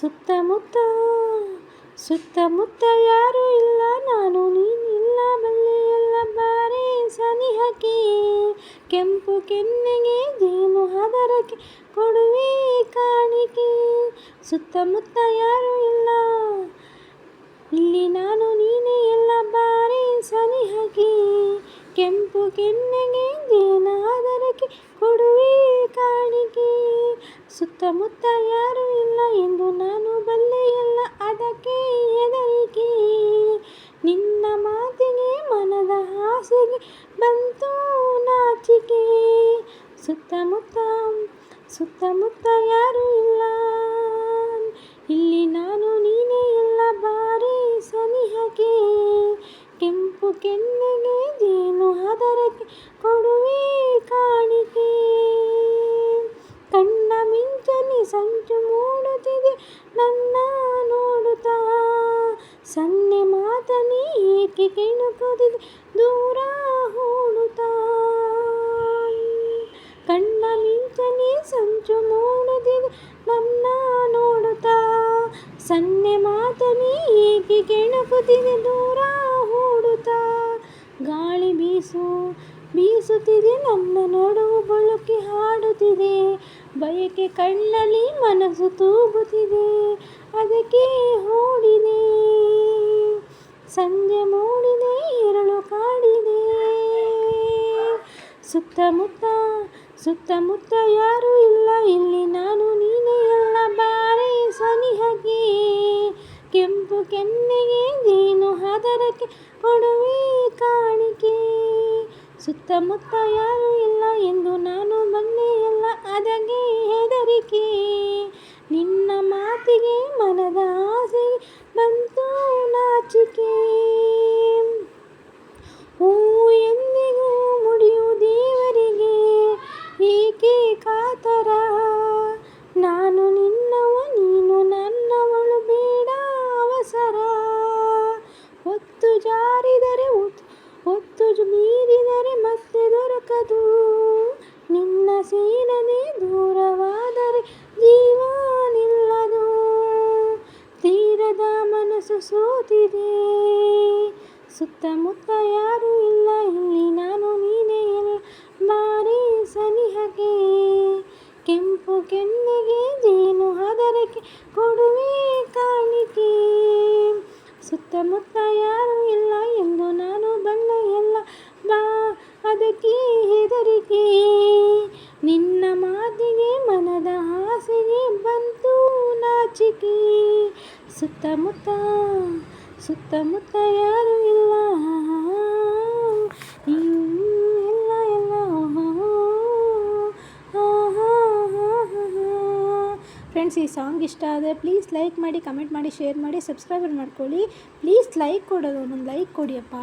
ಸುತ್ತಮುತ್ತ ಸುತ್ತಮುತ್ತ ಯಾರೂ ಇಲ್ಲ. ನಾನು ನೀನಿಲ್ಲ ಬಲ್ಲೆ ಎಲ್ಲ ಬಾರಿ ಸನಿಹಕ್ಕೆ ಕೆಂಪು ಕೆನ್ನೆಗೆ ಜೇನು ಹದರಕ್ಕೆ ಕೊಡುವೆ ಕಾಣಿಕೆ. ಸುತ್ತಮುತ್ತ ಯಾರೂ ಇಲ್ಲ. ಇಲ್ಲಿ ನಾನು ನೀನೇ ಎಲ್ಲ ಬಾರಿ ಸನಿಹಕ್ಕೆ ಕೆಂಪು ಕೆನ್ನೆಗೆ ಜೇನು ಹದರಕ್ಕೆ ಕೊಡುವೆ ಕಾಣಿಕೆ. ಸುತ್ತಮುತ್ತ ಯಾರೂ ಎಂದು ನಾನು ಬಲ್ಲೆಯಲ್ಲ ಅದಕ್ಕೆ ಹೆದರಿಕೆ. ನಿನ್ನ ಮಾತಿಗೆ ಮನದ ಹಾಸಿಗೆ ಬಂತು ನಾಚಿಕೆ. ಸುತ್ತಮುತ್ತ ಸುತ್ತಮುತ್ತ ಯಾರೂ ಇಲ್ಲ. ಇಲ್ಲಿ ನಾನು ನೀನೇ ಇಲ್ಲ, ಬಾರಿ ಸನಿಹಕ್ಕೆ. ಕೆಂಪು ಕೆನ್ನೆಗೆ ಜೇನು ಹದರಕ್ಕೆ ನನ್ನ ನೋಡುತ್ತಾ? ಸನ್ನೆ ಮಾತನಿ ಏಕೆ ಕೆಣಕುತ್ತಿದೆ ದೂರ ಓಡುತ್ತಾ ಕಣ್ಣ ಮಿಂಚನಿ ಸಂಚು ಮೂಡದಿದೆ ನನ್ನ ನೋಡುತ್ತಾ? ಸನ್ನೆ ಮಾತನಿ ಏಕೆ ಕೆಣಕುತ್ತಿದೆ ದೂರ ಹೋಡುತ್ತಾ? ಗಾಳಿ ಬೀಸು, ಬೀಸುತ್ತಿದೆ ನನ್ನ ನೋಡುವ ಬಳುಕಿ. ಹಾಡುತ್ತಿದೆ ಬಯಕೆ ಕಣ್ಣಲ್ಲಿ ಮನಸ್ಸು ತೂಗುತ್ತಿದೆ. ಅದಕ್ಕೆ ಹೂಡಿದೆ. ಸಂಜೆ ಮೂಡಿದೆ ಎರಳು ಕಾಡಿದೆ. ಸುತ್ತಮುತ್ತ ಸುತ್ತಮುತ್ತ ಯಾರೂ ಇಲ್ಲ. ಇಲ್ಲಿ ನಾನು, ನೀನೇ ಎಲ್ಲ ಬಾರೆ ಸನಿಹಗೆ, ಕೆಂಪು ಕೆನ್ನೆಗೆ, ಜೇನು ಹದರಕ್ಕೆ ಕೊಡುವೆ ಕಾಣಿಕೆ. ಸುತ್ತಮುತ್ತ ಯಾರೂ ಇಲ್ಲ ಎಂದು ನಾನು ಬಂದೆ ಅದಕ್ಕೆ ಹೆದರಿಕೆ. ನಿನ್ನ ಮಾತಿಗೆ ಮನದ ಆಸೆ ಬಂತು ನಾಚಿಕೆ. ಮನಸ್ಸು ಸೋತಿದೆ. ಸುತ್ತಮುತ್ತ ಯಾರೂ ಇಲ್ಲ, ಇಲ್ಲಿ ನಾನು ನೀನೇ ಬಾರಿ ಸನಿಹಕ್ಕೆ ಕೆಂಪು ಕೆನ್ನೆಗೆ ಜೇನು ಹದರಕ್ಕೆ ಕೊಡುವೆ ಕಾಣಿಕೆ. ಸುತ್ತಮುತ್ತ ಯಾರೂ ಇಲ್ಲ ಎಂದು ನಾನು ಬಂದ ಎಲ್ಲ ಬಾ ಅದಕ್ಕೆ ಹೆದರಿಕೆ. ನಿನ್ನ ಮಾತಿಗೆ ಮನದ ಆಸೆಗೆ ಬಂತು ನಾಚಿಕೆ. ಸುತ್ತಮುತ್ತ ಸುತ್ತಮುತ್ತ ಯಾರೂ ಇಲ್ಲ ಎಲ್ಲ ಎಲ್ಲ ಫ್ರೆಂಡ್ಸ್ ಈ ಸಾಂಗ್ ಇಷ್ಟ ಆದರೆ ಪ್ಲೀಸ್ ಲೈಕ್ ಮಾಡಿ ಕಮೆಂಟ್ ಮಾಡಿ ಶೇರ್ ಮಾಡಿ ಸಬ್ಸ್ಕ್ರೈಬರ್ ಮಾಡ್ಕೊಳ್ಳಿ ಪ್ಲೀಸ್ ಲೈಕ್ ಕೊಡೋದು ಒಂದೊಂದು ಲೈಕ್ ಕೊಡಿಯಪ್ಪ